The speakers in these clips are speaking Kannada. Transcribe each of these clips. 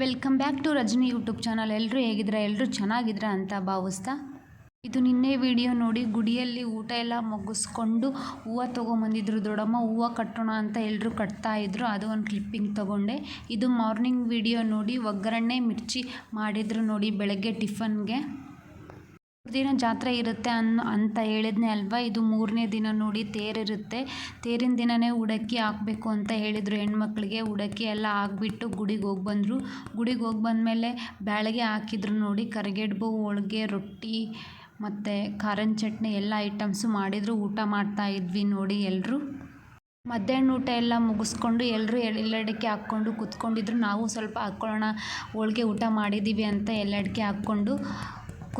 Welcome back to Rajani YouTube channel. ಎಲ್ಲರೂ ಹೇಗಿದ್ರೆ ಎಲ್ಲರೂ ಚೆನ್ನಾಗಿದ್ರೆ ಅಂತ ಭಾವಿಸ್ತಾ ಇದು ನಿನ್ನೆ ವಿಡಿಯೋ ನೋಡಿ ಗುಡಿಯಲ್ಲಿ ಊಟ ಎಲ್ಲ ಮುಗಿಸ್ಕೊಂಡು ಹೂವು ತೊಗೊಂಬಂದಿದ್ರು. ದೊಡ್ಡಮ್ಮ, ಹೂವು ಕಟ್ಟೋಣ ಅಂತ ಎಲ್ಲರೂ ಕಟ್ತಾ ಇದ್ರು. ಅದು ಒಂದು ಕ್ಲಿಪ್ಪಿಂಗ್ ತೊಗೊಂಡೆ. ಇದು ಮಾರ್ನಿಂಗ್ ವಿಡಿಯೋ ನೋಡಿ ಒಗ್ಗರಣೆ, ಮಿರ್ಚಿ ಮಾಡಿದ್ರು ನೋಡಿ ಬೆಳಗ್ಗೆ ಟಿಫನ್ಗೆ. ದಿನ ಜಾತ್ರೆ ಇರುತ್ತೆ ಅನ್, ಅಂತ ಹೇಳಿದ್ನೆ ಅಲ್ವಾ? ಇದು ಮೂರನೇ ದಿನ ನೋಡಿ ತೇರಿರುತ್ತೆ. ತೇರಿನ ದಿನವೇ ಉಡಕ್ಕಿ ಹಾಕಬೇಕು ಅಂತ ಹೇಳಿದರು ಹೆಣ್ಮಕ್ಳಿಗೆ. ಉಡಕ್ಕಿ ಎಲ್ಲ ಹಾಕ್ಬಿಟ್ಟು ಗುಡಿಗೆ ಹೋಗಿ ಬಂದರು. ಗುಡಿಗೆ ಹೋಗಿ ಬಂದಮೇಲೆ ಬ್ಯಾಳಿಗೆ ಹಾಕಿದ್ರು ನೋಡಿ. ಕರಿಗೆಡ್ಬು, ಹೋಳಿಗೆ, ರೊಟ್ಟಿ ಮತ್ತು ಖಾರನ ಚಟ್ನಿ ಎಲ್ಲ ಐಟಮ್ಸು ಮಾಡಿದರು. ಊಟ ಮಾಡ್ತಾ ಇದ್ವಿ ನೋಡಿ ಎಲ್ಲರೂ ಮಧ್ಯಾಹ್ನ ಊಟ ಎಲ್ಲ ಮುಗಿಸ್ಕೊಂಡು ಎಲ್ಲರೂ ಎಲ್ಲಡಿಕೆ ಹಾಕ್ಕೊಂಡು ಕೂತ್ಕೊಂಡಿದ್ರು. ನಾವು ಸ್ವಲ್ಪ ಹಾಕ್ಕೊಳ್ಳೋಣ, ಹೋಳಿಗೆ ಊಟ ಮಾಡಿದ್ದೀವಿ ಅಂತ ಎಲ್ಲಡಿಕೆ ಹಾಕ್ಕೊಂಡು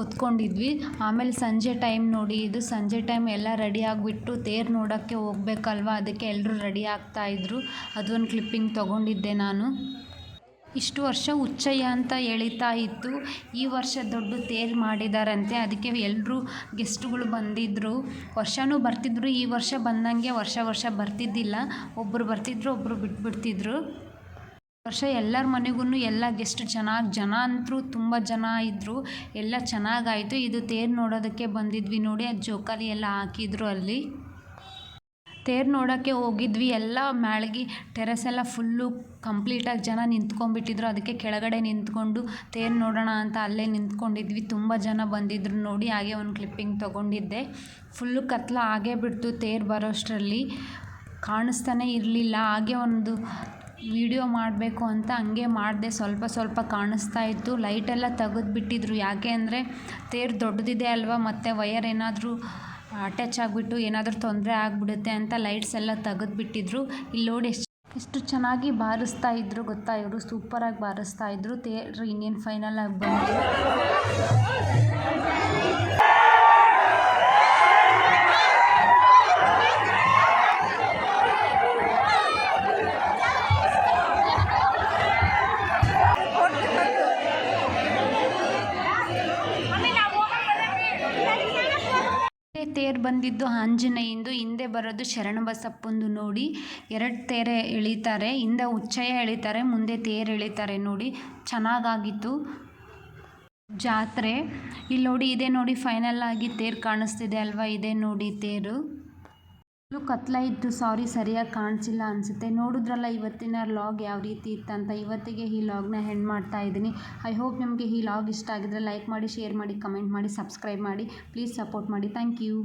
ಕೂತ್ಕೊಂಡಿದ್ವಿ. ಆಮೇಲೆ ಸಂಜೆ ಟೈಮ್ ನೋಡಿ, ಇದು ಸಂಜೆ ಟೈಮ್ ಎಲ್ಲ ರೆಡಿ ಆಗಿಬಿಟ್ಟು ತೇರು ನೋಡೋಕ್ಕೆ ಹೋಗ್ಬೇಕಲ್ವ? ಅದಕ್ಕೆ ಎಲ್ಲರೂ ರೆಡಿ ಆಗ್ತಾಯಿದ್ರು ಅದೊಂದು ಕ್ಲಿಪ್ಪಿಂಗ್ ತೊಗೊಂಡಿದ್ದೆ ನಾನು. ಇಷ್ಟು ವರ್ಷ ಉಚ್ಚಯ್ಯ ಅಂತ ಎಳಿತಾ ಇತ್ತು. ಈ ವರ್ಷ ದೊಡ್ಡ ತೇರು ಮಾಡಿದಾರಂತೆ. ಅದಕ್ಕೆ ಎಲ್ಲರೂ ಗೆಸ್ಟ್ಗಳು ಬಂದಿದ್ದರು ವರ್ಷವೂ ಬರ್ತಿದ್ರು. ಈ ವರ್ಷ ಬಂದಂಗೆ ವರ್ಷ ವರ್ಷ ಬರ್ತಿದ್ದಿಲ್ಲ. ಒಬ್ಬರು ಬರ್ತಿದ್ರು ಒಬ್ಬರು ಬಿಟ್ಬಿಡ್ತಿದ್ರು. ವರ್ಷ ಎಲ್ಲರ ಮನೆಗೂ ಎಲ್ಲ ಗೆಸ್ಟ್ ಚೆನ್ನಾಗಿ ಜನ ಅಂತೂ ತುಂಬ ಜನ ಇದ್ದರು ಎಲ್ಲ ಚೆನ್ನಾಗಾಯಿತು. ಇದು ತೇರು ನೋಡೋದಕ್ಕೆ ಬಂದಿದ್ವಿ ನೋಡಿ ಅದು ಜೋಕಾಲಿ ಎಲ್ಲ ಹಾಕಿದ್ರು ಅಲ್ಲಿ. ತೇರು ನೋಡೋಕ್ಕೆ ಹೋಗಿದ್ವಿ. ಎಲ್ಲ ಮ್ಯಾಳ್ಗಿ ಟೆರೆಸ್ ಎಲ್ಲ ಫುಲ್ಲು ಕಂಪ್ಲೀಟಾಗಿ ಜನ ನಿಂತ್ಕೊಂಡ್ಬಿಟ್ಟಿದ್ರು. ಅದಕ್ಕೆ ಕೆಳಗಡೆ ನಿಂತ್ಕೊಂಡು ತೇರು ನೋಡೋಣ ಅಂತ ಅಲ್ಲೇ ನಿಂತ್ಕೊಂಡಿದ್ವಿ. ತುಂಬ ಜನ ಬಂದಿದ್ರು ನೋಡಿ, ಹಾಗೆ ಒಂದು ಕ್ಲಿಪ್ಪಿಂಗ್ ತೊಗೊಂಡಿದ್ದೆ. ಫುಲ್ಲು ಕತ್ಲ ಆಗೇ ಬಿಡ್ತು ತೇರು ಬರೋಷ್ಟರಲ್ಲಿ. ಕಾಣಿಸ್ತಾನೆ ಇರಲಿಲ್ಲ. ಹಾಗೆ ಒಂದು ವೀಡಿಯೋ ಮಾಡಬೇಕು ಅಂತ ಹಂಗೆ ಮಾಡಿದೆ ಸ್ವಲ್ಪ ಸ್ವಲ್ಪ ಕಾಣಿಸ್ತಾ ಇತ್ತು. ಲೈಟೆಲ್ಲ ತೆಗೆದ್ಬಿಟ್ಟಿದ್ರು. ಯಾಕೆ ಅಂದರೆ ತೇರು ದೊಡ್ಡದಿದೆ ಅಲ್ವಾ, ಮತ್ತು ವಯರ್ ಏನಾದರೂ ಅಟ್ಯಾಚ್ ಆಗಿಬಿಟ್ಟು ಏನಾದರೂ ತೊಂದರೆ ಆಗಿಬಿಡುತ್ತೆ ಅಂತ ಲೈಟ್ಸ್ ಎಲ್ಲ ತೆಗೆದ್ಬಿಟ್ಟಿದ್ರು. ಇಲ್ಲಿ ನೋಡಿ ಎಷ್ಟು ಚೆನ್ನಾಗಿ ಬಾರಿಸ್ತಾ ಇದ್ರು ಗೊತ್ತಾ ಇವರು. ಸೂಪರಾಗಿ ಬಾರಿಸ್ತಾ ಇದ್ರು. ತೇರು ಇನ್ನೇನು ಫೈನಲ್ ಆಗಿ ಬಂತು. ತೇರು ಬಂದಿದ್ದು ಆಂಜನೇಯಂದು, ಹಿಂದೆ ಬರೋದು ಶರಣಬಸಪ್ಪಂದು ನೋಡಿ. ಎರಡು ತೇರೆ ಎಳಿತಾರೆ ಹಿಂದೆ ಉಚ್ಚಯ್ಯ ಎಳಿತಾರೆ ಮುಂದೆ ತೇರು ಎಳಿತಾರೆ ನೋಡಿ. ಚೆನ್ನಾಗಾಗಿತ್ತು ಜಾತ್ರೆ. ಇಲ್ಲಿ ನೋಡಿ ಇದೆ ನೋಡಿ ಫೈನಲ್ ಆಗಿ ತೇರು ಕಾಣಿಸ್ತಿದೆ ಅಲ್ವಾ? ಇದೆ ನೋಡಿ ತೇರು. ಕತ್ಲ ಇತ್ತು ಸಾರಿ ಸರಿಯಾಗಿ ಕಾಣಿಸಿಲ್ಲ ಅನಿಸುತ್ತೆ. ನೋಡಿದ್ರಲ್ಲ ಇವತ್ತಿನ ಲಾಗ್ ಯಾವ ರೀತಿ ಇತ್ತಂತ. ಇವತ್ತಿಗೆ ಈ ಲಾಗ್ನ ಹೆಂಡ್ ಮಾಡ್ತಾ ಇದ್ದೀನಿ. ಐ ಹೋಪ್ ನಿಮಗೆ ಈ ಲಾಗ್ ಇಷ್ಟ ಆಗಿದ್ರೆ ಲೈಕ್ ಮಾಡಿ, ಶೇರ್ ಮಾಡಿ, ಕಮೆಂಟ್ ಮಾಡಿ, ಸಬ್ಸ್ಕ್ರೈಬ್ ಮಾಡಿ. ಪ್ಲೀಸ್ ಸಪೋರ್ಟ್ ಮಾಡಿ. Thank you.